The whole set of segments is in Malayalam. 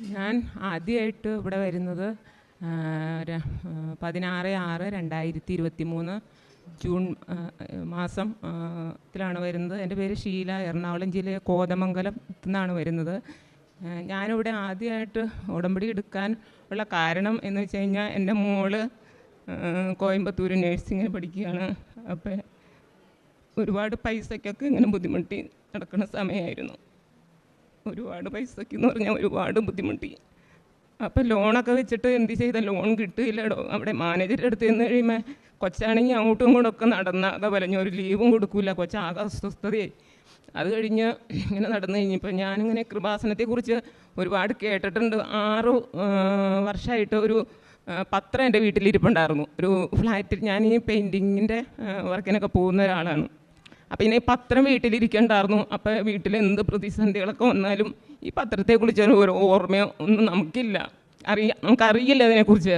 ഞാൻ ആദ്യമായിട്ട് ഇവിടെ വരുന്നത് ആ, ര- ആ, പതിനാറ് ആറ് രണ്ടായിരത്തി ഇരുപത്തി മൂന്ന് ജൂൺ മാസം ത്തിലാണ് വരുന്നത്. എന്റെ പേര് ഷീല എറണാകുളം ജില്ലയിലെ കോതമംഗലം നിന്നാണ് വരുന്നത്. ഞാനിവിടെ ആദ്യമായിട്ട് ഉടമ്പടി എടുക്കാൻ ഉള്ള കാരണം എന്ന് വെച്ച് കഴിഞ്ഞാൽ എന്റെ മോൾ കോയമ്പത്തൂർ നഴ്സിങ്ങിന് പഠിക്കുകയാണ്. അപ്പോൾ ഒരുപാട് പൈസയ്ക്കൊക്കെ ഇങ്ങനെ ബുദ്ധിമുട്ടി നടക്കുന്ന സമയമായിരുന്നു ഒരുപാട് പൈസയ്ക്ക് എന്ന് പറഞ്ഞാൽ ഒരുപാട് ബുദ്ധിമുട്ടി. അപ്പോൾ ലോണൊക്കെ വെച്ചിട്ട് എന്ത് ചെയ്ത? ലോൺ കിട്ടില്ലടോ അവിടെ മാനേജറുടെ അടുത്ത് നിന്ന് കഴിയുമ്പോൾ കൊച്ചാണെങ്കിൽ അങ്ങോട്ടും ഇങ്ങോട്ടും ഒക്കെ നടന്നാകെ വലഞ്ഞ ഒരു ലീവും കൊടുക്കില്ല കൊച്ചാകെ അസ്വസ്ഥതയായി. അത് കഴിഞ്ഞ് ഇങ്ങനെ നടന്നു കഴിഞ്ഞപ്പോൾ ഞാനിങ്ങനെ കൃപാസനത്തെക്കുറിച്ച് ഒരുപാട് കേട്ടിട്ടുണ്ട്. ആറ് വർഷമായിട്ട് ഒരു പത്രം എന്റെ വീട്ടിലിരിപ്പുണ്ടായിരുന്നു. ഒരു ഫ്ലാറ്റിൽ ഞാൻ ഈ പെയിന്റിങ്ങിന്റെ വർക്കിനൊക്കെ പോകുന്ന ഒരാളാണ്. അപ്പം ഇനി പത്രം വീട്ടിലിരിക്കണ്ടായിരുന്നു. അപ്പം വീട്ടിൽ എന്ത് പ്രതിസന്ധികളൊക്കെ വന്നാലും ഈ പത്രത്തെക്കുറിച്ച് ഒരു ഓർമ്മയോ ഒന്നും നമുക്കില്ല. അറിയാം നമുക്കറിയില്ല അതിനെക്കുറിച്ച്.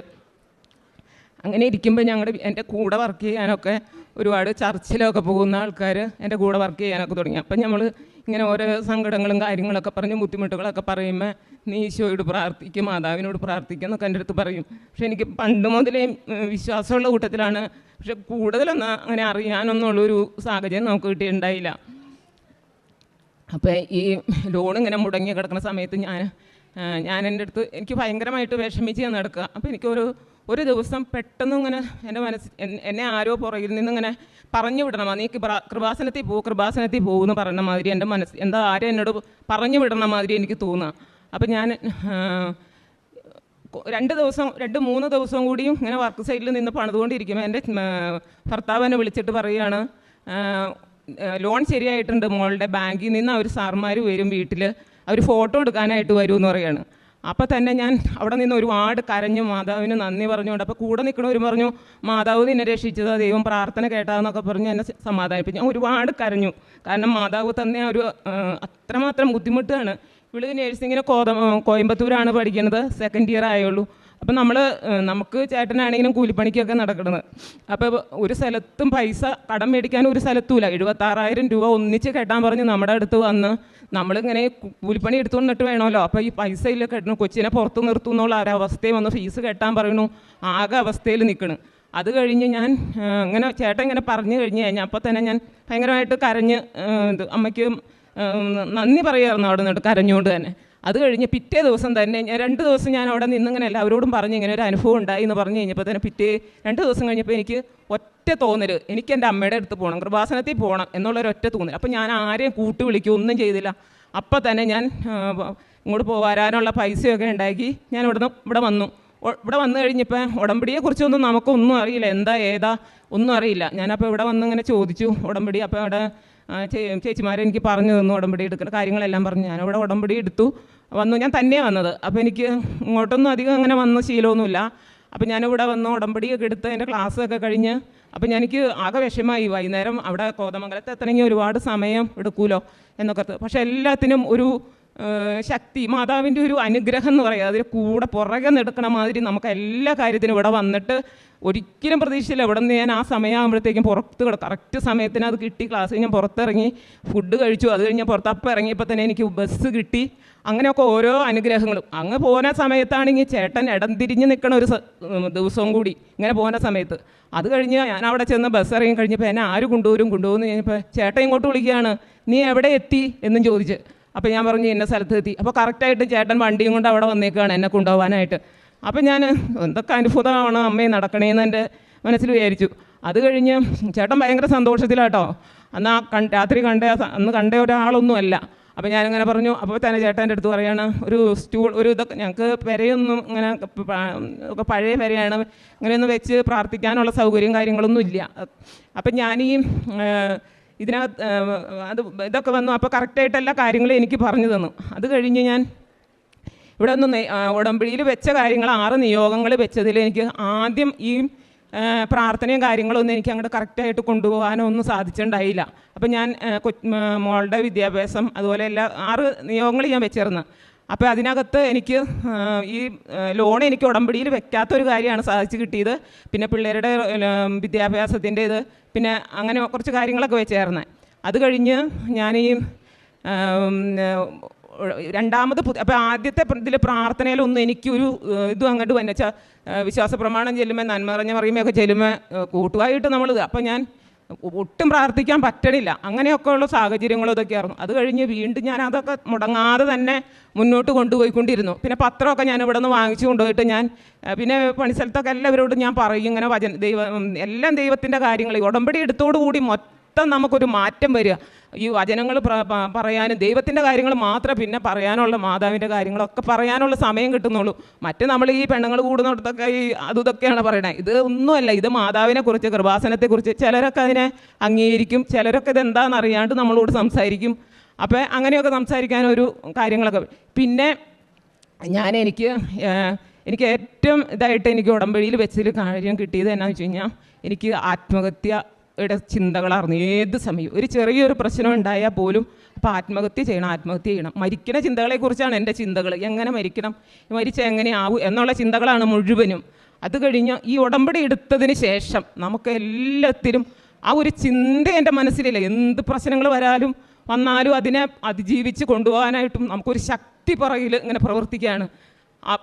അങ്ങനെ ഇരിക്കുമ്പോൾ ഞങ്ങളുടെ എന്റെ കൂടെ വർക്ക് ചെയ്യാനൊക്കെ ഒരുപാട് ചർച്ചിലൊക്കെ പോകുന്ന ആൾക്കാർ എന്റെ കൂടെ വർക്ക് ചെയ്യാനൊക്കെ തുടങ്ങി. അപ്പം നമ്മൾ ഇങ്ങനെ ഓരോ സങ്കടങ്ങളും കാര്യങ്ങളൊക്കെ പറഞ്ഞ് ബുദ്ധിമുട്ടുകളൊക്കെ പറയുമ്പോൾ നീ ഈശോയോട് പ്രാർത്ഥിക്കും മാതാവിനോട് പ്രാർത്ഥിക്കും എന്നൊക്കെ എന്റെ അടുത്ത് പറയും. പക്ഷെ എനിക്ക് പണ്ട് മുതലേ വിശ്വാസമുള്ള കൂട്ടത്തിലാണ് പക്ഷെ കൂടുതലൊന്നും അങ്ങനെ അറിയാനൊന്നുള്ളൊരു സാഹചര്യം നമുക്ക് കിട്ടിയിട്ടുണ്ടായില്ല. അപ്പോൾ ഈ ലോൺ ഇങ്ങനെ മുടങ്ങി കിടക്കുന്ന സമയത്ത് ഞാൻ ഞാൻ എന്റെ അടുത്ത് എനിക്ക് ഭയങ്കരമായിട്ട് വിഷമിച്ച് ഞാൻ നടക്കുക. അപ്പോൾ എനിക്കൊരു ഒരു ദിവസം പെട്ടെന്ന് ഇങ്ങനെ എന്റെ മനസ്സ് എന്നെ ആരോ പുറകിൽ നിന്ന് ഇങ്ങനെ പറഞ്ഞു വിടണം. നീ കൃപാ കൃപാസനത്തിൽ പോ കൃപാസനത്തിൽ പോകുമെന്ന് പറയുന്ന മാതിരി എന്റെ മനസ്സ് എന്താ ആരും എന്നോട് പറഞ്ഞു വിടണ മാതിരി എനിക്ക് തോന്നുക. അപ്പം ഞാൻ രണ്ട് ദിവസം രണ്ട് മൂന്ന് ദിവസം കൂടിയും ഇങ്ങനെ വർക്ക് സൈഡിൽ നിന്ന് പണിതുകൊണ്ടിരിക്കുമ്പോൾ എന്റെ ഭർത്താവ് എന്നെ വിളിച്ചിട്ട് പറയുകയാണ് ലോൺ ശരിയായിട്ടുണ്ട് മോളുടെ ബാങ്കിൽ നിന്ന് അവർ സാർമാർ വരും വീട്ടിൽ അവർ ഫോട്ടോ എടുക്കാനായിട്ട് വരും എന്ന് പറയാണ് അപ്പോൾ തന്നെ ഞാൻ അവിടെ നിന്ന് ഒരുപാട് കരഞ്ഞു മാതാവിന് നന്ദി പറഞ്ഞുകൊണ്ട് അപ്പോൾ കൂടെ നിൽക്കണവർ പറഞ്ഞു മാതാവ് നിന്നെ രക്ഷിച്ചതാ ദൈവം പ്രാർത്ഥന കേട്ടാന്നൊക്കെ പറഞ്ഞ് എന്നെ സമാധാനിപ്പിച്ചു. ഞാൻ ഒരുപാട് കരഞ്ഞു. കാരണം മാതാവ് തന്നെ ഒരു അത്രമാത്രം ബുദ്ധിമുട്ടാണ്. ഇവൾ നേഴ്സിങ്ങിന് കോത കോയമ്പത്തൂരാണ് പഠിക്കുന്നത്. സെക്കൻഡ് ഇയർ ആയുള്ളൂ. അപ്പം നമ്മൾ നമുക്ക് ചേട്ടനാണെങ്കിലും കൂലിപ്പണിക്കൊക്കെ നടക്കുന്നത് അപ്പോൾ ഒരു സ്ഥലത്തും പൈസ കടം മേടിക്കാൻ ഒരു സ്ഥലത്തുമില്ല എഴുപത്താറായിരം രൂപ ഒന്നിച്ച് കെട്ടാൻ പറഞ്ഞ് നമ്മുടെ അടുത്ത് വന്ന് നമ്മളിങ്ങനെ കൂലിപ്പണി എടുത്തു വന്നിട്ട് വേണമല്ലോ. അപ്പോൾ ഈ പൈസ ഇല്ല കെട്ടണം കൊച്ചിനെ പുറത്ത് നിർത്തുന്നുള്ള ഒരവസ്ഥയും വന്ന് ഫീസ് കെട്ടാൻ പറയണു. ആകെ അവസ്ഥയിൽ നിൽക്കണം അത് കഴിഞ്ഞ് ഞാൻ അങ്ങനെ ചേട്ടൻ ഇങ്ങനെ പറഞ്ഞു കഴിഞ്ഞ് കഴിഞ്ഞാൽ അപ്പോൾ തന്നെ ഞാൻ ഭയങ്കരമായിട്ട് കരഞ്ഞ് ഇത് നന്ദി പറയുമായിരുന്നു അവിടെ നിന്നിട്ട് കരഞ്ഞുകൊണ്ട് തന്നെ. അത് കഴിഞ്ഞ് പിറ്റേ ദിവസം തന്നെ ഞാൻ രണ്ട് ദിവസം ഞാൻ അവിടെ നിന്നിങ്ങനെ എല്ലാവരോടും പറഞ്ഞ് ഇങ്ങനെ ഒരു അനുഭവം ഉണ്ടായി എന്ന് പറഞ്ഞു കഴിഞ്ഞപ്പോൾ തന്നെ പിറ്റേ രണ്ട് ദിവസം കഴിഞ്ഞപ്പോൾ എനിക്ക് ഒറ്റ തോന്നൽ എനിക്ക് എന്റെ അമ്മയുടെ അടുത്ത് പോകണം കൃപാസനത്തിൽ പോകണം എന്നുള്ളൊരു ഒറ്റ തോന്നൽ അപ്പോൾ ഞാൻ ആരെയും കൂട്ടി വിളിക്കും ഒന്നും ചെയ്തില്ല. അപ്പോൾ തന്നെ ഞാൻ ഇങ്ങോട്ട് പോകാനുള്ള പൈസയൊക്കെ ഉണ്ടാക്കി ഞാൻ ഇവിടുന്ന് ഇവിടെ വന്നു. ഇവിടെ വന്നു കഴിഞ്ഞപ്പോൾ ഉടമ്പടിയെക്കുറിച്ചൊന്നും നമുക്കൊന്നും അറിയില്ല. എന്താ ഏതാ ഒന്നും അറിയില്ല. ഞാനപ്പോൾ ഇവിടെ വന്ന് ഇങ്ങനെ ചോദിച്ചു ഉടമ്പടി. അപ്പോൾ അവിടെ ആ, ചേ- ചേച്ചിമാരെ എനിക്ക് പറഞ്ഞു തന്നു ഉടമ്പടി എടുക്കുന്ന കാര്യങ്ങളെല്ലാം പറഞ്ഞു. ഞാൻ അവിടെ ഉടമ്പടി എടുത്തു. വന്നു ഞാൻ തന്നെ വന്നത്. അപ്പോൾ എനിക്ക് ഇങ്ങോട്ടൊന്നും അധികം അങ്ങനെ വന്ന് ശീലമൊന്നുമില്ല. അപ്പോൾ ഞാനിവിടെ വന്ന് ഉടമ്പടിയൊക്കെ എടുത്ത് എന്റെ ക്ലാസ്സൊക്കെ കഴിഞ്ഞ് അപ്പോൾ എനിക്ക് ആകെ വിഷമമായി. വൈകുന്നേരം അവിടെ കോതമംഗലത്ത് എത്തണമെങ്കിൽ ഒരുപാട് സമയം എടുക്കുമല്ലോ എന്നൊക്കെ. പക്ഷേ എല്ലാത്തിനും ഒരു ശക്തി മാതാവിന്റെ ഒരു അനുഗ്രഹം എന്ന് പറയുക അതിൽ കൂടെ പുറകെ നിൽക്കണ മാതിരി നമുക്ക് എല്ലാ കാര്യത്തിനും ഇവിടെ വന്നിട്ട് ഒരിക്കലും പ്രതീക്ഷയില്ല. ഇവിടെ നിന്ന് ഞാൻ ആ സമയമാകുമ്പോഴത്തേക്കും പുറത്ത് കിട കറക്റ്റ് സമയത്തിന് അത് കിട്ടി. ക്ലാസ് ഞാൻ പുറത്തിറങ്ങി ഫുഡ് കഴിച്ചു. അത് കഴിഞ്ഞ് പുറത്ത് അപ്പം ഇറങ്ങിയപ്പോൾ തന്നെ എനിക്ക് ബസ് കിട്ടി. അങ്ങനെയൊക്കെ ഓരോ അനുഗ്രഹങ്ങളും. അങ്ങ് പോകുന്ന സമയത്താണെങ്കിൽ ചേട്ടൻ ഇടം തിരിഞ്ഞ് നിൽക്കണ ഒരു ദിവസവും കൂടി ഇങ്ങനെ പോകുന്ന സമയത്ത്. അത് കഴിഞ്ഞ് ഞാൻ അവിടെ ചെന്ന് ബസ് ഇറങ്ങി കഴിഞ്ഞപ്പോൾ എന്നെ ആര് കൊണ്ടുവരും? കൊണ്ടുപോകുന്നു കഴിഞ്ഞപ്പോൾ ചേട്ടൻ ഇങ്ങോട്ട് വിളിക്കുകയാണ്. നീ എവിടെ എത്തി? എന്നും ചോദിച്ച്. അപ്പോൾ ഞാൻ പറഞ്ഞു ഇന്ന സ്ഥലത്ത് എത്തി. അപ്പോൾ കറക്റ്റായിട്ട് ചേട്ടൻ വണ്ടിയും കൊണ്ട് അവിടെ വന്നേക്കാണ് എന്നെ കൊണ്ടുപോകാനായിട്ട്. അപ്പം ഞാൻ എന്തൊക്കെ അനുഭൂതമാണ് അമ്മയെ നടക്കണേന്ന് എന്റെ മനസ്സിൽ വിചാരിച്ചു. അത് കഴിഞ്ഞ് ചേട്ടൻ ഭയങ്കര സന്തോഷത്തിലാട്ടോ. അന്ന് ആ കൺ രാത്രി കണ്ട അന്ന് കണ്ട ഒരാളൊന്നുമല്ല അപ്പോൾ ഞാനിങ്ങനെ പറഞ്ഞു അപ്പോൾ തന്നെ ചേട്ടന്റെ അടുത്ത് പറയാണ് ഒരു സ്റ്റൂൾ ഒരു ഇതൊക്കെ ഞങ്ങൾക്ക് പെരയൊന്നും ഇങ്ങനെ ഒക്കെ പഴയ പെരയാണ്. ഇങ്ങനെയൊന്നും വെച്ച് പ്രാർത്ഥിക്കാനുള്ള സൗകര്യം കാര്യങ്ങളൊന്നും ഇല്ല. അപ്പം ഞാനീ ഏഹ്, ഇതിനകത്ത് അത് ഇതൊക്കെ വന്നു. അപ്പോൾ കറക്റ്റായിട്ട് എല്ലാ കാര്യങ്ങളും എനിക്ക് പറഞ്ഞു തന്നു. അത് കഴിഞ്ഞ് ഞാൻ ഇവിടെ ഒന്ന് ഉടമ്പടിയിൽ വെച്ച കാര്യങ്ങൾ ആറ് നിയോഗങ്ങൾ വെച്ചതിൽ എനിക്ക് ആദ്യം ഈ പ്രാർത്ഥനയും കാര്യങ്ങളൊന്നും എനിക്ക് അങ്ങോട്ട് കറക്റ്റായിട്ട് കൊണ്ടുപോകാനോ ഒന്നും സാധിച്ചിട്ടുണ്ടായില്ല. അപ്പം ഞാൻ മോളുടെ വിദ്യാഭ്യാസം അതുപോലെ എല്ലാ ആറ് നിയോഗങ്ങൾ ഞാൻ വെച്ചിരുന്നു. അപ്പോൾ അതിനകത്ത് എനിക്ക് ഈ ലോൺ എനിക്ക് ഉടമ്പടിയിൽ വെക്കാത്തൊരു കാര്യമാണ് സാധിച്ചു കിട്ടിയത്. പിന്നെ പിള്ളേരുടെ വിദ്യാഭ്യാസത്തിന്റെ ഇത് പിന്നെ അങ്ങനെ കുറച്ച് കാര്യങ്ങളൊക്കെ വെച്ചായിരുന്നു. അത് കഴിഞ്ഞ് ഞാൻ ഈ രണ്ടാമത് അപ്പോൾ ആദ്യത്തെ ഇതിൽ പ്രാർത്ഥനയിലൊന്നും എനിക്കൊരു ഇതും അങ്ങോട്ട് വന്നെച്ചാൽ വിശ്വാസ പ്രമാണം ചെല്ലുമ്പോൾ നന്മ പറഞ്ഞ പറയുമ്പോൾ ചെല്ലുമ്പോൾ കൂട്ടുകായിട്ട് നമ്മൾ അപ്പോൾ ഞാൻ ഒട്ടും പ്രാർത്ഥിക്കാൻ പറ്റണില്ല. അങ്ങനെയൊക്കെയുള്ള സാഹചര്യങ്ങളും ഇതൊക്കെയായിരുന്നു അത് കഴിഞ്ഞ് വീണ്ടും ഞാൻ അതൊക്കെ മുടങ്ങാതെ തന്നെ മുന്നോട്ട് കൊണ്ടുപോയിക്കൊണ്ടിരുന്നു. പിന്നെ പത്രമൊക്കെ ഞാൻ ഇവിടെ നിന്ന് വാങ്ങിച്ചു കൊണ്ടുപോയിട്ട് ഞാൻ പിന്നെ പണിസ്ഥലത്തൊക്കെ എല്ലാവരോടും ഞാൻ പറയും ഇങ്ങനെ വചന ദൈവം എല്ലാം ദൈവത്തിന്റെ കാര്യങ്ങൾ ഉടമ്പടി എടുത്തോടുകൂടി മൊത്തം നമുക്കൊരു മാറ്റം വരിക. ഈ വചനങ്ങൾ പറയാനും ദൈവത്തിന്റെ കാര്യങ്ങൾ മാത്രമേ പിന്നെ പറയാനുള്ള മാതാവിന്റെ കാര്യങ്ങളൊക്കെ പറയാനുള്ള സമയം കിട്ടുന്നുള്ളൂ. മറ്റ് നമ്മൾ ഈ പെണ്ണുങ്ങൾ കൂടുന്നിടത്തൊക്കെ ഈ അതൊക്കെയാണ് പറയണത്. ഇത് ഒന്നുമല്ല ഇത് മാതാവിനെ കുറിച്ച് കൃപാസനത്തെക്കുറിച്ച് ചിലരൊക്കെ അതിനെ അംഗീകരിക്കും ചിലരൊക്കെ ഇത് എന്താണെന്ന് അറിയാണ്ട് നമ്മളോട് സംസാരിക്കും. അപ്പോൾ അങ്ങനെയൊക്കെ സംസാരിക്കാൻ ഒരു കാര്യങ്ങളൊക്കെ. പിന്നെ ഞാൻ എനിക്ക് എനിക്ക് ഏറ്റവും ഇതായിട്ട് എനിക്ക് ഉടമ്പടിയിൽ വെച്ചൊരു കാര്യം കിട്ടിയത് എന്നാന്ന് വെച്ച് കഴിഞ്ഞാൽ എനിക്ക് ആത്മഹത്യയുടെ അറിഞ്ഞു ഏത് സമയവും ഒരു ചെറിയൊരു പ്രശ്നം ഉണ്ടായാൽ പോലും അപ്പോൾ ആത്മഹത്യ ചെയ്യണം ആത്മഹത്യ ചെയ്യണം. മരിക്കുന്ന ചിന്തകളെക്കുറിച്ചാണ് എന്റെ ചിന്തകൾ എങ്ങനെ മരിക്കണം? മരിച്ച എങ്ങനെയാവും എന്നുള്ള ചിന്തകളാണ് മുഴുവനും. അത് കഴിഞ്ഞ് ഈ ഉടമ്പടി എടുത്തതിന് ശേഷം നമുക്ക് എല്ലാത്തിലും ആ ഒരു ചിന്ത എന്റെ മനസ്സിലില്ല. എന്ത് പ്രശ്നങ്ങൾ വരാലും വന്നാലും അതിനെ അതിജീവിച്ച് കൊണ്ടുപോകാനായിട്ടും നമുക്കൊരു ശക്തി പുറകിൽ ഇങ്ങനെ പ്രവർത്തിക്കുകയാണ്.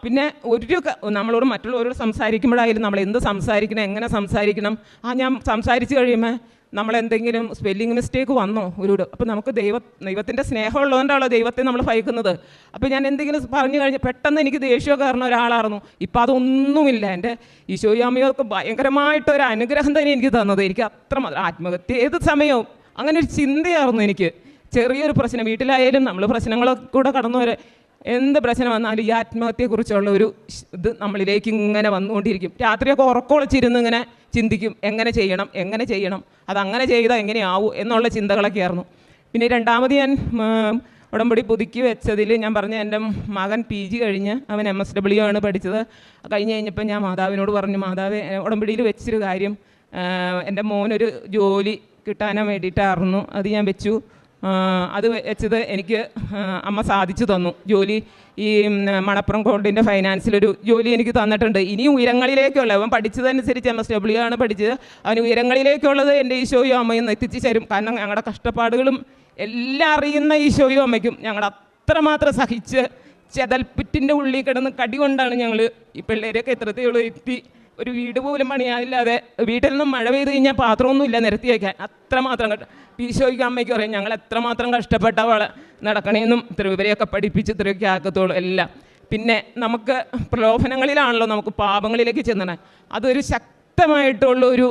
പിന്നെ ഒരു നമ്മളോട് മറ്റുള്ളവരോട് സംസാരിക്കുമ്പോഴായാലും നമ്മൾ എന്ത് സംസാരിക്കണം എങ്ങനെ സംസാരിക്കണം? ആ ഞാൻ സംസാരിച്ച് കഴിയുമ്പോൾ നമ്മളെന്തെങ്കിലും സ്പെല്ലിംഗ് മിസ്റ്റേക്ക് വന്നോ ഒരു അപ്പോൾ നമുക്ക് ദൈവ ദൈവത്തിന്റെ സ്നേഹമുള്ളതുകൊണ്ടാണല്ലോ ദൈവത്തെ നമ്മൾ ഭയക്കുന്നത്. അപ്പോൾ ഞാൻ എന്തെങ്കിലും പറഞ്ഞു കഴിഞ്ഞാൽ പെട്ടെന്ന് എനിക്ക് ദേഷ്യം കാരണം ഒരാളായിരുന്നു. ഇപ്പം അതൊന്നുമില്ല. എന്റെ ഈശോയാമയൊക്കെ ഭയങ്കരമായിട്ട് ഒരു അനുഗ്രഹം തന്നെ എനിക്ക് തന്നത്. എനിക്ക് അത്ര ആത്മഹത്യ ഏത് സമയവും അങ്ങനെ ഒരു ചിന്തയായിരുന്നു എനിക്ക്. ചെറിയൊരു പ്രശ്നം വീട്ടിലായാലും നമ്മൾ പ്രശ്നങ്ങളൊക്കെ കൂടെ കടന്നു വരെ എന്ത് പ്രശ്നം വന്നാലും ഈ ആത്മഹത്യയെക്കുറിച്ചുള്ള ഒരു ഇത് നമ്മളിലേക്ക് ഇങ്ങനെ വന്നുകൊണ്ടിരിക്കും. രാത്രിയൊക്കെ ഉറക്കമുളച്ചിരുന്ന് ഇങ്ങനെ ചിന്തിക്കും. എങ്ങനെ ചെയ്യണം? എങ്ങനെ ചെയ്യണം? അതങ്ങനെ ചെയ്താൽ എങ്ങനെയാവും എന്നുള്ള ചിന്തകളൊക്കെ ആയിരുന്നു. പിന്നെ രണ്ടാമത് ഞാൻ ഉടമ്പടി പുതുക്കി വെച്ചതിൽ ഞാൻ പറഞ്ഞ എന്റെ മകൻ പി ജി കഴിഞ്ഞ് അവൻ എം എസ് ഡബ്ല്യു ആണ് പഠിച്ചത്. കഴിഞ്ഞ് കഴിഞ്ഞപ്പോൾ ഞാൻ മാതാവിനോട് പറഞ്ഞു മാതാവ് ഉടമ്പടിയിൽ വെച്ചൊരു കാര്യം എന്റെ മോനൊരു ജോലി കിട്ടാനും വേണ്ടിയിട്ടായിരുന്നു. അത് ഞാൻ വെച്ചു. അത് വെച്ചത് എനിക്ക് അമ്മ സാധിച്ചു തന്നു. ജോലി ഈ മണപ്പുറം കോണ്ടിന്റെ ഫൈനാൻസിലൊരു ജോലി എനിക്ക് തന്നിട്ടുണ്ട്. ഇനി ഉയരങ്ങളിലേക്കുള്ള അവൻ പഠിച്ചതനുസരിച്ച് എം എസ് ഡബ്ല്യു ആണ് പഠിച്ചത്. അവന് ഉയരങ്ങളിലേക്കുള്ളത് എന്റെ ഈശോയും അമ്മയും എത്തിച്ചു തരും. കാരണം ഞങ്ങളുടെ കഷ്ടപ്പാടുകളും എല്ലാം അറിയുന്ന ഈശോയും അമ്മയ്ക്കും ഞങ്ങളുടെ അത്രമാത്രം സഹിച്ച് ചെതൽപ്പുറ്റിന്റെ ഉള്ളിൽ കിടന്ന് കടി കൊണ്ടാണ് ഞങ്ങൾ ഈ പിള്ളേരെയൊക്കെ എത്രത്തോളം എത്തി. ഒരു വീട് പോലും പണിയാനില്ലാതെ വീട്ടിൽ നിന്നും മഴ പെയ്ത് കഴിഞ്ഞാൽ പാത്രമൊന്നുമില്ല നിരത്തി വയ്ക്കാൻ അത്രമാത്രം കഷ്ട. ഈശോയ്ക്ക് അമ്മയ്ക്ക് പറയും ഞങ്ങൾ എത്രമാത്രം കഷ്ടപ്പെട്ട വള നടക്കണേന്നും ഇവരെയൊക്കെ പഠിപ്പിച്ച് ഇത്രയൊക്കെ ആക്കത്തോളൂ എല്ലാം. പിന്നെ നമുക്ക് പ്രലോഭനങ്ങളിലാണല്ലോ നമുക്ക് പാപങ്ങളിലേക്ക് ചെന്നണ. അതൊരു ശക്തമായിട്ടുള്ള ഒരു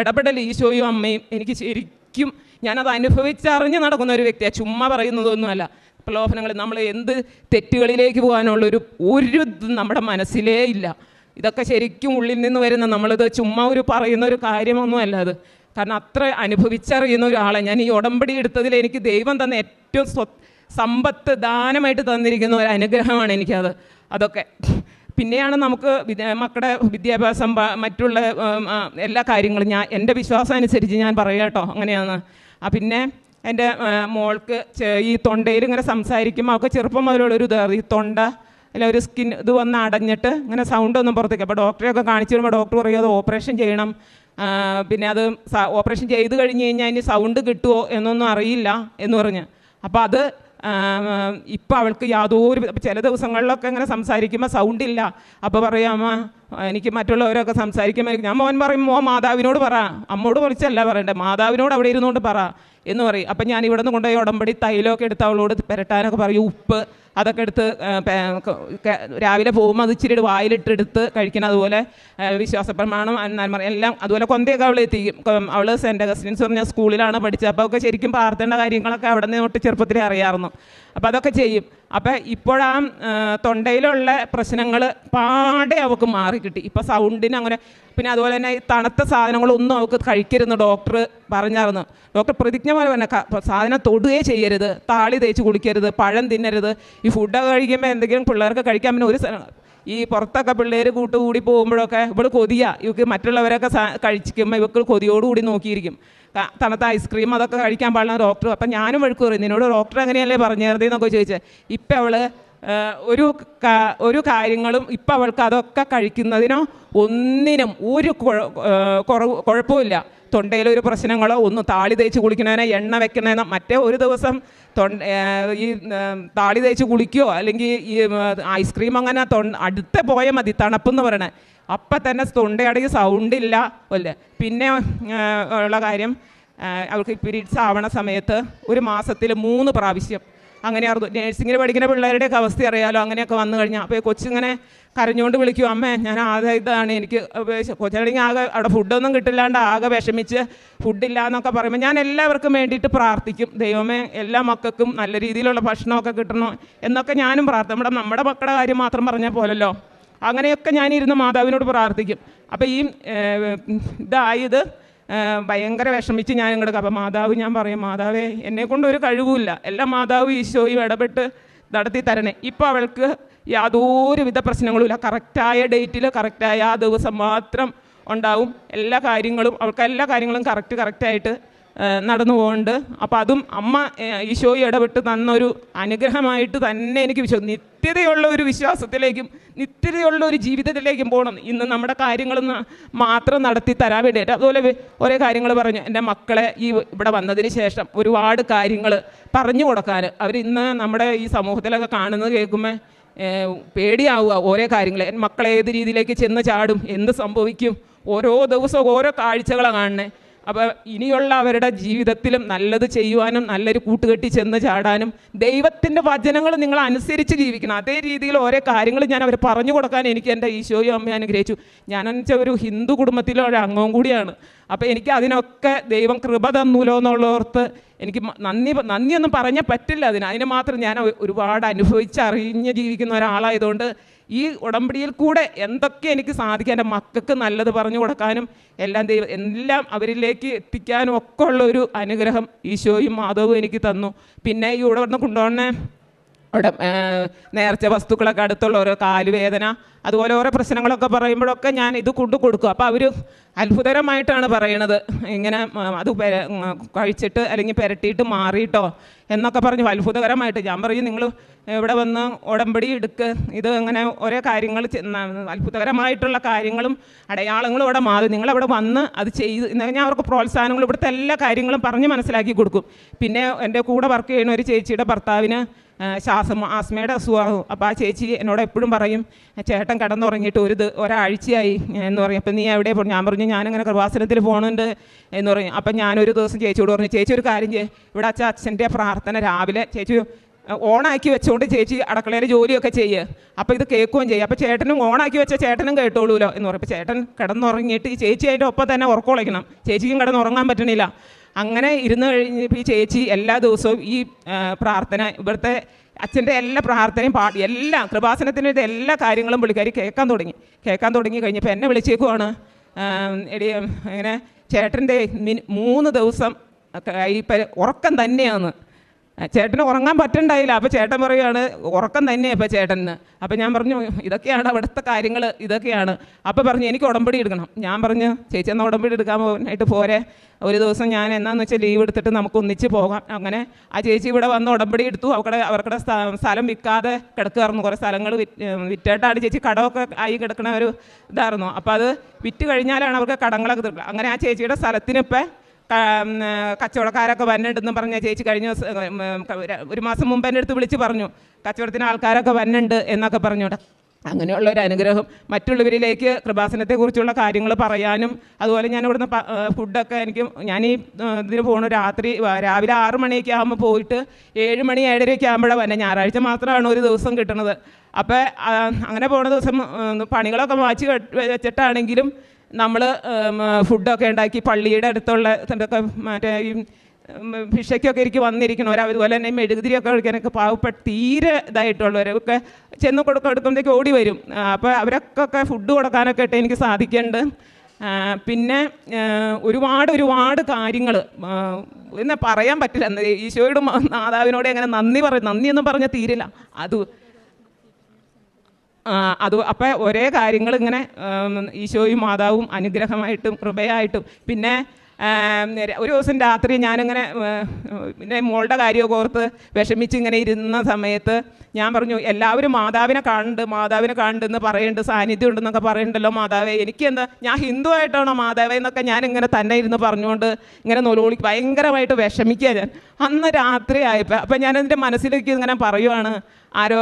ഇടപെടൽ ഈശോയും അമ്മയും എനിക്ക് ശരിക്കും ഞാനത് അനുഭവിച്ചറിഞ്ഞ് നടക്കുന്ന ഒരു വ്യക്തിയാണ് ചുമ്മാ പറയുന്നതൊന്നുമല്ല. പ്രലോഭനങ്ങൾ നമ്മൾ എന്ത് തെറ്റുകളിലേക്ക് പോകാനുള്ളൊരു ഒരു നമ്മുടെ മനസ്സിലേ ഇല്ല. ഇതൊക്കെ ശരിക്കും ഉള്ളിൽ നിന്ന് വരുന്ന നമ്മളിത് ചുമ്മാ ഒരു പറയുന്ന ഒരു കാര്യമൊന്നുമല്ല അത്. കാരണം അത്ര അനുഭവിച്ചറിയുന്ന ഒരാളെ ഞാൻ ഈ ഉടമ്പടി എടുത്തതിൽ എനിക്ക് ദൈവം തന്ന ഏറ്റവും സ്വ സമ്പത്ത് ദാനമായിട്ട് തന്നിരിക്കുന്ന ഒരു അനുഗ്രഹമാണ് എനിക്കത്. അതൊക്കെ. പിന്നെയാണ് നമുക്ക് മക്കളുടെ വിദ്യാഭ്യാസം മറ്റുള്ള എല്ലാ കാര്യങ്ങളും. ഞാൻ എന്റെ വിശ്വാസം അനുസരിച്ച് ഞാൻ പറയാം കേട്ടോ. അങ്ങനെയാണ്. ആ പിന്നെ എന്റെ മോൾക്ക് ഈ തൊണ്ടയിൽ ഇങ്ങനെ സംസാരിക്കുമ്പോൾ അവൾക്ക് ചെറുപ്പം മുതലുള്ളൊരു ഈ തൊണ്ട അല്ല ഒരു സ്കിൻ ഇത് വന്ന് അടഞ്ഞിട്ട് ഇങ്ങനെ സൗണ്ട് ഒന്നും പുറത്തേക്ക്. അപ്പോൾ ഡോക്ടറെയൊക്കെ കാണിച്ചു വരുമ്പോൾ ഡോക്ടർ പറയും അത് ഓപ്പറേഷൻ ചെയ്യണം. പിന്നെ അത് ഓപ്പറേഷൻ ചെയ്ത് കഴിഞ്ഞ് കഴിഞ്ഞാൽ ഇനി സൗണ്ട് കിട്ടുമോ എന്നൊന്നും അറിയില്ല എന്ന് പറഞ്ഞ്. അപ്പോൾ അത് ഇപ്പം അവൾക്ക് യാതൊരു ചില ദിവസങ്ങളിലൊക്കെ ഇങ്ങനെ സംസാരിക്കുമ്പോൾ സൗണ്ടില്ല അപ്പോൾ പറയാം അമ്മ എനിക്ക് മറ്റുള്ളവരൊക്കെ സംസാരിക്കുമ്പോൾ ഞാൻ മോൻ പറയും മോ മാതാവിനോട് പറ. അമ്മോട് കുറിച്ചല്ല പറയണ്ടേ. മാതാവിനോട് അവിടെ ഇരുന്നുകൊണ്ട് പറ. എന്ന് പറയും. അപ്പം ഞാൻ ഇവിടെ നിന്ന് കൊണ്ടുപോയി ഉടമ്പടി തൈലമൊക്കെ എടുത്ത് അവളോട് പുരട്ടാനൊക്കെ പറയും. ഉപ്പ് അതൊക്കെ എടുത്ത് രാവിലെ പോകുമ്പോൾ അത് ഇച്ചിരി വായിലിട്ടെടുത്ത് കഴിക്കണം. അതുപോലെ വിശ്വാസ പ്രമാണം നന്മ എല്ലാം അതുപോലെ കൊന്തയൊക്കെ അവൾ എത്തിക്കും അവൾ സെന്റ് അഗസ്റ്റിൻസ് പറഞ്ഞ സ്കൂളിലാണ് പഠിച്ചത്. അപ്പോൾ ഒക്കെ ശരിക്കും പ്രാർത്ഥേണ്ട കാര്യങ്ങളൊക്കെ അവിടെ നിന്ന് തൊട്ട് ചെറുപ്പത്തിലേ അറിയാമായിരുന്നു. അപ്പോൾ അതൊക്കെ ചെയ്യും. അപ്പോൾ ഇപ്പോഴാ തൊണ്ടയിലുള്ള പ്രശ്നങ്ങൾ പാടെ അവൾക്ക് മാറി. കിട്ടി. ഇപ്പോൾ സൗണ്ടിന് അങ്ങനെ പിന്നെ അതുപോലെ തന്നെ തണുത്ത സാധനങ്ങളൊന്നും അവൾക്ക് കഴിക്കരുന്ന് ഡോക്ടർ പറഞ്ഞായിരുന്നു. ഡോക്ടർ പ്രതിജ്ഞ പോലെ തന്നെ സാധനം തൊടുകയെ ചെയ്യരുത് താളി തേച്ച് കുളിക്കരുത് പഴം തിന്നരുത്. ഈ ഫുഡൊക്കെ കഴിക്കുമ്പോൾ എന്തെങ്കിലും പിള്ളേർക്ക് കഴിക്കാൻ പിന്നെ ഒരു ഈ പുറത്തൊക്കെ പിള്ളേർ കൂട്ടുകൂടി പോകുമ്പോഴൊക്കെ ഇവിടെ കൊതിയാ. ഇവക്ക് മറ്റുള്ളവരൊക്കെ കഴിക്കുമ്പോൾ ഇവക്ക് കൊതിയോടുകൂടി നോക്കിയിരിക്കും. തണുത്ത ഐസ്ക്രീം അതൊക്കെ കഴിക്കാൻ പാടില്ല ഡോക്ടർ. അപ്പം ഞാനും വഴുക്ക് പറയും നിന്നോട് ഡോക്ടർ എങ്ങനെയല്ലേ പറഞ്ഞേർന്നതെന്നൊക്കെ ചോദിച്ചത് ഇപ്പം അവൾ ഒരു ഒരു കാര്യങ്ങളും ഇപ്പം അവൾക്ക് അതൊക്കെ കഴിക്കുന്നതിനോ ഒന്നിനും ഒരു കുറവ് കുഴപ്പമില്ല. തൊണ്ടയിൽ ഒരു പ്രശ്നങ്ങളോ ഒന്നും താളി തേച്ച് കുളിക്കുന്നതിനോ എണ്ണ വെക്കുന്നതിനോ മറ്റേ ഒരു ദിവസം തൊണ്ട ഈ താളി തേച്ച് കുളിക്കുകയോ അല്ലെങ്കിൽ ഈ ഐസ്ക്രീം അങ്ങനെ തൊ അടുത്ത് പോയാൽ മതി തണുപ്പെന്ന് പറയണേ. അപ്പം തന്നെ തൊണ്ടയടങ്ങി സൗണ്ടില്ല അല്ലേ? പിന്നെ ഉള്ള കാര്യം അവൾക്ക് പീരീഡ്സ് ആവണ സമയത്ത് ഒരു മാസത്തിൽ മൂന്ന് പ്രാവശ്യം അങ്ങനെയായിരുന്നു നേഴ്സിങ്ങിന് പഠിക്കുന്ന പിള്ളേരുടെയൊക്കെ അവസ്ഥ അറിയാലോ അങ്ങനെയൊക്കെ വന്നു കഴിഞ്ഞാൽ അപ്പോൾ കൊച്ചിങ്ങനെ കരഞ്ഞുകൊണ്ട് വിളിക്കും അമ്മേ ഞാൻ ആകെ ഇതാണ് എനിക്ക് കൊച്ചാണെങ്കിൽ ആകെ അവിടെ ഫുഡൊന്നും കിട്ടില്ലാണ്ട് ആകെ വിഷമിച്ച് ഫുഡില്ല എന്നൊക്കെ പറയുമ്പോൾ ഞാൻ എല്ലാവർക്കും വേണ്ടിയിട്ട് പ്രാർത്ഥിക്കും. ദൈവമേ എല്ലാ മക്കൾക്കും നല്ല രീതിയിലുള്ള ഭക്ഷണമൊക്കെ കിട്ടണം എന്നൊക്കെ ഞാനും പ്രാർത്ഥിക്കും. നമ്മുടെ നമ്മുടെ മക്കളുടെ കാര്യം മാത്രം പറഞ്ഞാൽ പോലല്ലോ അങ്ങനെയൊക്കെ ഞാനിരുന്ന് മാതാവിനോട് പ്രാർത്ഥിക്കും. അപ്പോൾ ഈ ഇതായത് ഭയങ്കര വിഷമിച്ച് ഞാൻ ഇങ്ങോട്ട് അപ്പം മാതാവ് ഞാൻ പറയും മാതാവേ എന്നെ കൊണ്ട് ഒരു കഴിവുമില്ല. എല്ലാം മാതാവ് ഈശോയും ഇടപെട്ട് നടത്തി തരണേ. ഇപ്പോൾ അവൾക്ക് യാതൊരുവിധ പ്രശ്നങ്ങളുമില്ല കറക്റ്റായ ഡേറ്റിൽ കറക്റ്റായ ആ ദിവസം മാത്രം ഉണ്ടാവും. എല്ലാ കാര്യങ്ങളും അവൾക്ക് എല്ലാ കാര്യങ്ങളും കറക്റ്റ് കറക്റ്റായിട്ട് നടന്നു പോകുന്നുണ്ട് അപ്പോൾ അതും അമ്മ ഈശോയി ഇടപെട്ട് തന്നൊരു അനുഗ്രഹമായിട്ട് തന്നെ എനിക്ക് വിശ്വാസം നിത്യതയുള്ള ഒരു വിശ്വാസത്തിലേക്കും നിത്യതയുള്ള ഒരു ജീവിതത്തിലേക്കും പോകണം. ഇന്ന് നമ്മുടെ കാര്യങ്ങൾ മാത്രം നടത്തി തരാൻ വേണ്ടിയിട്ട്. അതുപോലെ ഒരേ കാര്യങ്ങൾ പറഞ്ഞു. എന്റെ മക്കളെ ഈ ഇവിടെ വന്നതിന് ശേഷം ഒരുപാട് കാര്യങ്ങൾ പറഞ്ഞു കൊടുക്കാൻ. അവർ ഇന്ന് നമ്മുടെ ഈ സമൂഹത്തിലൊക്കെ കാണുന്നത് കേൾക്കുമ്പോൾ പേടിയാവുക ഓരോ കാര്യങ്ങൾ മക്കളെ ഏത് രീതിയിലേക്ക് ചെന്ന് ചാടും? എന്ത് സംഭവിക്കും? ഓരോ ദിവസവും ഓരോ കാഴ്ചകളാണ് കാണുന്നത് അപ്പോൾ ഇനിയുള്ള അവരുടെ ജീവിതത്തിലും നല്ലത് ചെയ്യുവാനും നല്ലൊരു കൂട്ടുകെട്ടി ചെന്ന് ചാടാനും ദൈവത്തിന്റെ വചനങ്ങൾ നിങ്ങൾ അനുസരിച്ച് ജീവിക്കണം. അതേ രീതിയിൽ ഓരോ കാര്യങ്ങൾ ഞാൻ അവർ പറഞ്ഞു കൊടുക്കാൻ എനിക്ക് എന്റെ ഈശോയും അമ്മയും അനുഗ്രഹിച്ചു. ഞാനെന്ന് വെച്ചാൽ ഒരു ഹിന്ദു കുടുംബത്തിലെ ഒരു അംഗവും കൂടിയാണ്. അപ്പോൾ എനിക്ക് അതിനൊക്കെ ദൈവം കൃപ തന്നൂലോ എന്നുള്ളോർത്ത് എനിക്ക് നന്ദി നന്ദിയൊന്നും പറഞ്ഞാൽ പറ്റില്ല അതിന്. അതിന് മാത്രം ഞാൻ ഒരുപാട് അനുഭവിച്ചറിഞ്ഞ് ജീവിക്കുന്ന ഒരാളായതുകൊണ്ട് ഈ ഉടമ്പടിയിൽ കൂടെ എന്തൊക്കെ എനിക്ക് സാധിക്കാൻ എന്റെ മക്കൾക്ക് നല്ലത് പറഞ്ഞു കൊടുക്കാനും എല്ലാം ദൈവം എല്ലാം അവരിലേക്ക് എത്തിക്കാനും ഒക്കെ ഉള്ള ഒരു അനുഗ്രഹം ഈശോയും മാധവും എനിക്ക് തന്നു. പിന്നെ ഈ വന്ന് കൊണ്ടുപോകുന്ന അവിടെ നേർച്ച വസ്തുക്കളൊക്കെ അടുത്തുള്ള ഓരോ കാലുവേദന അതുപോലെ ഓരോ പ്രശ്നങ്ങളൊക്കെ പറയുമ്പോഴൊക്കെ ഞാൻ ഇത് കൊണ്ടു കൊടുക്കും. അപ്പോൾ അവർ അത്ഭുതകരമായിട്ടാണ് പറയണത്. ഇങ്ങനെ അത് കഴിച്ചിട്ട് അല്ലെങ്കിൽ പുരട്ടിയിട്ട് മാറിയിട്ടോ എന്നൊക്കെ പറഞ്ഞു. അത്ഭുതകരമായിട്ട് ഞാൻ പറയും നിങ്ങൾ ഇവിടെ വന്ന് ഉടമ്പടി എടുക്ക്. ഇത് അങ്ങനെ ഓരോ കാര്യങ്ങൾ അത്ഭുതകരമായിട്ടുള്ള കാര്യങ്ങളും അടയാളങ്ങളും ഇവിടെ മാറും. നിങ്ങളവിടെ വന്ന് അത് ചെയ്ത് ഞാൻ അവർക്ക് പ്രോത്സാഹനങ്ങൾ ഇവിടുത്തെ എല്ലാ കാര്യങ്ങളും പറഞ്ഞ് മനസ്സിലാക്കി കൊടുക്കും. പിന്നെ എന്റെ കൂടെ വർക്ക് ചെയ്യുന്ന ഒരു ചേച്ചിയുടെ ഭർത്താവിന് ശ്വാസം ആസ്മയുടെ അസുഖമാകും അപ്പോൾ ആ ചേച്ചി എന്നോട് എപ്പോഴും പറയും ചേട്ടൻ കിടന്നുറങ്ങിയിട്ട് ഒരു ഒരാഴ്ചയായി എന്ന് പറയും. അപ്പം നീ എവിടെ പോകും ഞാൻ പറഞ്ഞു ഞാനിങ്ങനെ കൃപാസനത്തിൽ പോകുന്നുണ്ട് എന്ന് പറയും. അപ്പം ഞാനൊരു ദിവസം ചേച്ചിയോട് പറഞ്ഞു ചേച്ചി ഒരു കാര്യം ചെയ്യേ. ഇവിടെ അച്ഛൻ അച്ഛന്റെ പ്രാർത്ഥന രാവിലെ ചേച്ചി ഓണാക്കി വെച്ചുകൊണ്ട് ചേച്ചി അടക്കളയിൽ ജോലിയൊക്കെ ചെയ്യുക അപ്പോൾ ഇത് കേൾക്കുകയും ചെയ്യും. അപ്പോൾ ചേട്ടനും ഓണാക്കി വെച്ച ചേട്ടനും കേട്ടോളൂലോ എന്ന് പറയും. അപ്പോൾ ചേട്ടൻ കിടന്നുറങ്ങിയിട്ട് ഈ ചേച്ചി അതിന്റെ ഒപ്പം തന്നെ ഉറക്കമുളയ്ക്കണം ചേച്ചിക്കും കിടന്നുറങ്ങാൻ പറ്റണില്ല. അങ്ങനെ ഇരുന്ന് കഴിഞ്ഞപ്പോൾ ഈ ചേച്ചി എല്ലാ ദിവസവും ഈ പ്രാർത്ഥന ഇവിടുത്തെ അച്ഛന്റെ എല്ലാ പ്രാർത്ഥനയും പാടി എല്ലാം കൃപാസനത്തിന്റെ എല്ലാ കാര്യങ്ങളും പുള്ളിക്കാരി കേൾക്കാൻ തുടങ്ങി. കേൾക്കാൻ തുടങ്ങി കഴിഞ്ഞപ്പോൾ എന്നെ വിളിച്ചേക്കുവാണ്. എടി ഇങ്ങനെ ചേട്ടന്റെ മിനി- മൂന്ന് ദിവസം ഈ പ- ഉറക്കം തന്നെയാണ്. ചേട്ടന് ഉറങ്ങാൻ പറ്റണ്ടായില്ല. അപ്പോൾ ചേട്ടൻ പറയുകയാണ് ഉറക്കം തന്നെ അപ്പോൾ ചേട്ടന് അപ്പോൾ ഞാൻ പറഞ്ഞു ഇതൊക്കെയാണ് അവിടുത്തെ കാര്യങ്ങൾ ഇതൊക്കെയാണ്. അപ്പോൾ പറഞ്ഞു എനിക്ക് ഉടമ്പടി എടുക്കണം. ഞാൻ പറഞ്ഞു ചേച്ചി എന്നാൽ ഉടമ്പടി എടുക്കാൻ പോകാനായിട്ട് പോരെ. ഒരു ദിവസം ഞാൻ എന്നാന്ന് വെച്ചാൽ ലീവ് എടുത്തിട്ട് നമുക്ക് ഒന്നിച്ച് പോകാം. അങ്ങനെ ആ ചേച്ചി ഇവിടെ വന്ന് ഉടമ്പടി എടുത്തു. അവരുടെ അവരുടെ സ്ഥ- സ്ഥലം വിൽക്കാതെ കിടക്കുമായിരുന്നു കുറേ സ്ഥലങ്ങൾ വിറ്റായിട്ടാണ് ചേച്ചി. കടമൊക്കെ ആയി കിടക്കുന്ന ഒരു ഇതായിരുന്നു. അപ്പോൾ അത് വിറ്റ് കഴിഞ്ഞാലാണ് അവർക്ക് കടങ്ങളൊക്കെ തീർക്കുക അങ്ങനെ ആ ചേച്ചിയുടെ സ്ഥലത്തിനിപ്പോൾ കച്ചവടക്കാരൊക്കെ വന്നിട്ടെന്ന് പറഞ്ഞ ചേച്ചി കഴിഞ്ഞ ഒരു- മാസം മുമ്പ് എന്റെ അടുത്ത് വിളിച്ച് പറഞ്ഞു. കച്ചവടത്തിന് ആൾക്കാരൊക്കെ വന്നിട്ടുണ്ട് എന്നൊക്കെ പറഞ്ഞോട്ടെ അങ്ങനെയുള്ള ഒരു അനുഗ്രഹം മറ്റുള്ളവരിലേക്ക് കൃപാസനത്തെക്കുറിച്ചുള്ള കാര്യങ്ങൾ പറയാനും അതുപോലെ ഞാൻ ഇവിടുന്ന് ഫുഡൊക്കെ എനിക്ക് ഞാൻ ഈ ഇതിന് പോകണ രാത്രി രാവിലെ ആറ് മണിയൊക്കെ ആകുമ്പോൾ പോയിട്ട് ഏഴ് മണി ഏഴരയൊക്കെ ആകുമ്പോഴാണ് വന്നെ ഞായറാഴ്ച മാത്രമാണ് ഒരു ദിവസം കിട്ടുന്നത് അപ്പോൾ അങ്ങനെ പോണ ദിവസം പണികളൊക്കെ മാറ്റി വെച്ചിട്ടാണെങ്കിലും നമ്മൾ ഫുഡൊക്കെ ഉണ്ടാക്കി പള്ളിയുടെ അടുത്തുള്ള ഇതൊക്കെ മറ്റേ ഈ ഭിക്ഷയ്ക്കൊക്കെ എനിക്ക് വന്നിരിക്കണവർ അതുപോലെ തന്നെ മെഴുകുതിരിയൊക്കെ കഴിക്കാനൊക്കെ പാവപ്പെട്ട തീരെ ഇതായിട്ടുള്ളവരൊക്കെ ചെന്ന് കൊടുക്ക കൊടുക്കുമ്പോഴത്തേക്ക് ഓടി വരും. അപ്പോൾ അവരൊക്കെ ഫുഡ് കൊടുക്കാനൊക്കെ ആയിട്ട് എനിക്ക് സാധിക്കുന്നുണ്ട് പിന്നെ ഒരുപാട് ഒരുപാട് കാര്യങ്ങൾ എന്നാൽ പറയാൻ പറ്റില്ല. ഈശോയോട് മാതാവിനോട് എങ്ങനെ നന്ദി പറയും നന്ദിയൊന്നും പറഞ്ഞാൽ തീരില്ല. അത് അത് അപ്പം ഒരേ കാര്യങ്ങൾ ഇങ്ങനെ ഈശോയും മാതാവും അനുഗ്രഹമായിട്ടും കൃപയായിട്ടും. പിന്നെ ഒരു ദിവസം രാത്രി ഞാനിങ്ങനെ പിന്നെ മോളുടെ കാര്യമൊക്കെ ഓർത്ത് വിഷമിച്ച് ഇങ്ങനെ ഇരുന്ന സമയത്ത് ഞാൻ പറഞ്ഞു എല്ലാവരും മാതാവിനെ കാണുന്നുണ്ട് മാതാവിനെ കാണുന്നുണ്ടെന്ന് പറയുന്നുണ്ട് സാന്നിധ്യം ഉണ്ടെന്നൊക്കെ പറയുന്നുണ്ടല്ലോ മാതാവേ. എനിക്കെന്താ ഞാൻ ഹിന്ദു ആയിട്ടാണോ മാതാവേ എന്നൊക്കെ ഞാൻ ഇങ്ങനെ തന്നെ ഇരുന്ന് പറഞ്ഞുകൊണ്ട് ഇങ്ങനെ നൊലോളി ഭയങ്കരമായിട്ട് വിഷമിക്കുക ഞാൻ. അന്ന് രാത്രി ആയപ്പോൾ അപ്പം ഞാനെന്റെ മനസ്സിലേക്ക് ഇങ്ങനെ പറയുവാണ് ആരോ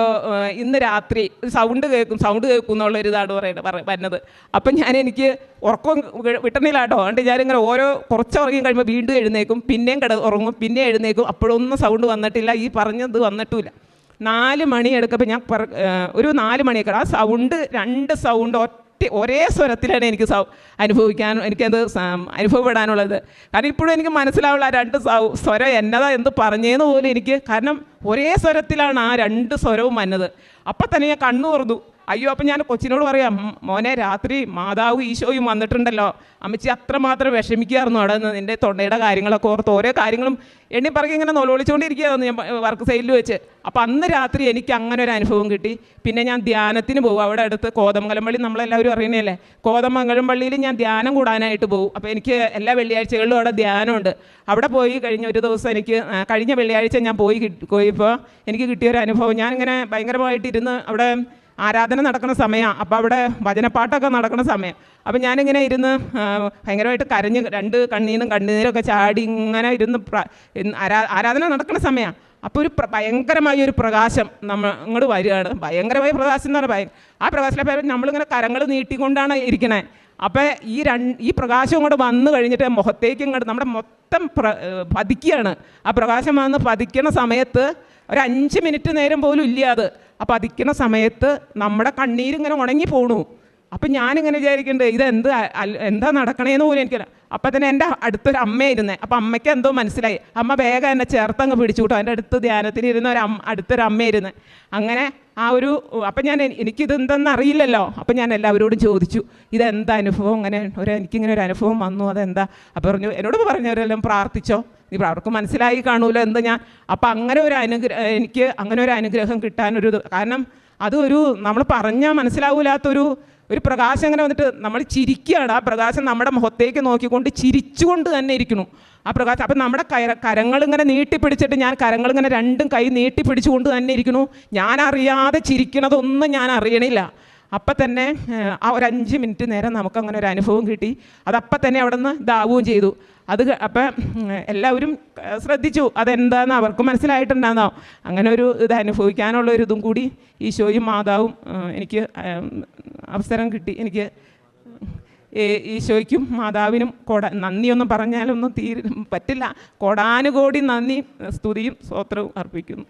ഇന്ന് രാത്രി സൗണ്ട് കേൾക്കും സൗണ്ട് കേൾക്കും എന്നുള്ളൊരു ഇതാണ് പറയുന്നത് പറ- വരുന്നത് അപ്പം ഞാൻ എനിക്ക് ഉറക്കം വിട്ടണില്ല കേട്ടോ അതുകൊണ്ട് ഞാനിങ്ങനെ ഓരോ കുറച്ച് ഉറങ്ങി കഴിയുമ്പോൾ വീണ്ടും എഴുന്നേക്കും പിന്നെയും കിട ഉറങ്ങും പിന്നെ എഴുന്നേക്കും. അപ്പോഴൊന്നും സൗണ്ട് വന്നിട്ടില്ല ഈ പറഞ്ഞത് വന്നിട്ടില്ല. നാല് മണി ഞാൻ ഒരു നാല് മണിയൊക്കെ ആ സൗണ്ട് രണ്ട് സൗണ്ട് ഒറ്റ ഒരേ സ്വരത്തിലാണ് എനിക്ക് സൗ അനുഭവിക്കാൻ എനിക്കത് അനുഭവപ്പെടാനുള്ളത്. കാരണം ഇപ്പോഴും എനിക്ക് മനസ്സിലാവുള്ള ആ രണ്ട് സൗ സ്വരം എന്നതാ എന്ത് പറഞ്ഞേന്ന് പോലും എനിക്ക് കാരണം ഒരേ സ്വരത്തിലാണ് ആ രണ്ട് സ്വരവും വന്നത്. അപ്പം തന്നെ ഞാൻ കണ്ണു തുറന്നു അയ്യോ അപ്പം ഞാൻ കൊച്ചിനോട് പറയാം മോനെ രാത്രി മാതാവ് ഈശോയും വന്നിട്ടുണ്ടല്ലോ. അമ്മച്ചി അത്രമാത്രം വിഷമിക്കായിരുന്നു അവിടെ നിന്ന് നിന്റെ തൊണ്ടയുടെ കാര്യങ്ങളൊക്കെ ഓർത്ത് ഓരോ കാര്യങ്ങളും എണ്ണി പറക്കി ഇങ്ങനെ നൊലോളിച്ചുകൊണ്ടിരിക്കുകയായിരുന്നു ഞാൻ വർക്ക് സൈഡിൽ വെച്ച്. അപ്പോൾ അന്ന് രാത്രി എനിക്ക് അങ്ങനെ ഒരു അനുഭവം കിട്ടി. പിന്നെ ഞാൻ ധ്യാനത്തിന് പോകും. അവിടെ അടുത്ത് കോതമംഗലം പള്ളി നമ്മളെല്ലാവരും അറിയണല്ലേ കോതമംഗലം പള്ളിയിൽ ഞാൻ ധ്യാനം കൂടാനായിട്ട് പോകും. അപ്പോൾ എനിക്ക് എല്ലാ വെള്ളിയാഴ്ചകളിലും അവിടെ ധ്യാനമുണ്ട്. അവിടെ പോയി കഴിഞ്ഞ ഒരു ദിവസം എനിക്ക് കഴിഞ്ഞ വെള്ളിയാഴ്ച ഞാൻ പോയി പോയപ്പോൾ എനിക്ക് കിട്ടിയൊരു അനുഭവം. ഞാനിങ്ങനെ ഭയങ്കരമായിട്ട് ഇരുന്ന് അവിടെ ആരാധന നടക്കുന്ന സമയമാണ് അപ്പോൾ അവിടെ വചനപ്പാട്ടൊക്കെ നടക്കുന്ന സമയം. അപ്പം ഞാനിങ്ങനെ ഇരുന്ന് ഭയങ്കരമായിട്ട് കരഞ്ഞ് രണ്ട് കണ്ണീരും കണ്ണീരൊക്കെ ചാടി ഇങ്ങനെ ഇരുന്ന് ആരാ- ആരാധന നടക്കുന്ന സമയമാണ് അപ്പോൾ ഒരു ഭയങ്കരമായ ഒരു പ്രകാശം നമ്മൾ ഇങ്ങോട്ട് വരികയാണ്. ഭയങ്കരമായ പ്രകാശം എന്ന് പറഞ്ഞാൽ ആ പ്രകാശത്തിലെ പേര് നമ്മളിങ്ങനെ കരങ്ങൾ നീട്ടിക്കൊണ്ടാണ് ഇരിക്കണേ. അപ്പോൾ ഈ രണ്ട് ഈ പ്രകാശം ഇങ്ങോട്ട് വന്നു കഴിഞ്ഞിട്ട് മുഖത്തേക്ക് ഇങ്ങോട്ട് നമ്മുടെ മൊത്തം പതിക്കുകയാണ്. ആ പ്രകാശം വന്ന് പതിക്കണ സമയത്ത് ഒരു അഞ്ച് മിനിറ്റ് നേരം പോലും ഇല്ല അത്. അപ്പോൾ അതിക്കുന്ന സമയത്ത് നമ്മുടെ കണ്ണീരിങ്ങനെ ഉണങ്ങി പോണു. അപ്പം ഞാനിങ്ങനെ വിചാരിക്കുന്നുണ്ട് ഇതെന്ത് എന്ത് എന്താ നടക്കണേന്ന് പോലും എനിക്കല്ല അപ്പം തന്നെ എന്റെ അടുത്തൊരു അമ്മയായിരുന്നേ. അപ്പം അമ്മയ്ക്ക് എന്തോ മനസ്സിലായി. അമ്മ വേഗം എന്നെ ചേർത്തങ്ങ് പിടിച്ചു കൂട്ടോ എന്റെ അടുത്ത് ധ്യാനത്തിലിരുന്ന ഒരു അമ്മ അടുത്തൊരു അമ്മയായിരുന്നു. അങ്ങനെ ആ ഒരു അപ്പം ഞാൻ എനിക്കിതെന്തെന്ന് അറിയില്ലല്ലോ. അപ്പം ഞാൻ എല്ലാവരോടും ചോദിച്ചു. ഇതെന്താ അനുഭവം? അങ്ങനെ ഒരു എനിക്കിങ്ങനെ ഒരു അനുഭവം വന്നു. അതെന്താ? അപ്പം പറഞ്ഞു എന്നോട് പറഞ്ഞവരെല്ലാം പ്രാർത്ഥിച്ചോ. നീ അവർക്ക് മനസ്സിലായി കാണൂല എന്ത് ഞാൻ. അപ്പം അങ്ങനെ ഒരു അനുഗ്രഹം എനിക്ക് അങ്ങനെ ഒരു അനുഗ്രഹം കിട്ടാനൊരു കാരണം അതൊരു നമ്മൾ പറഞ്ഞാൽ മനസ്സിലാവൂലാത്തൊരു ഒരു പ്രകാശം അങ്ങനെ വന്നിട്ട് നമ്മൾ ചിരിക്കുകയാണ്. ആ പ്രകാശം നമ്മുടെ മുഖത്തേക്ക് നോക്കിക്കൊണ്ട് ചിരിച്ചുകൊണ്ട് തന്നെ ഇരിക്കുന്നു. ആ പ്രകാശം അപ്പം നമ്മുടെ കര കരങ്ങളിങ്ങനെ നീട്ടിപ്പിടിച്ചിട്ട് ഞാൻ കരങ്ങളിങ്ങനെ രണ്ടും കൈ നീട്ടിപ്പിടിച്ചുകൊണ്ട് തന്നെ ഇരിക്കുന്നു. ഞാൻ അറിയാതെ ചിരിക്കണതൊന്നും ഞാൻ അറിയണില്ല. അപ്പം തന്നെ ആ ഒരു അഞ്ച് മിനിറ്റ് നേരം നമുക്കങ്ങനെ ഒരു അനുഭവം കിട്ടി. അതപ്പം തന്നെ അവിടെ നിന്ന് ഇതാവുകയും ചെയ്തു. അത് അപ്പം എല്ലാവരും ശ്രദ്ധിച്ചു. അതെന്താണെന്ന് അവർക്ക് മനസ്സിലായിട്ടുണ്ടാകുന്നോ അങ്ങനെ ഒരു ഇത് അനുഭവിക്കാനുള്ള ഒരു ഇതും കൂടി ഈശോയും മാതാവും എനിക്ക് അവസരം കിട്ടി. എനിക്ക് ഈശോയ്ക്കും മാതാവിനും കോട നന്ദിയൊന്നും പറഞ്ഞാലൊന്നും തീര പറ്റില്ല. കോടാനുകോടി നന്ദി സ്തുതിയും സ്തോത്രവും അർപ്പിക്കുന്നു.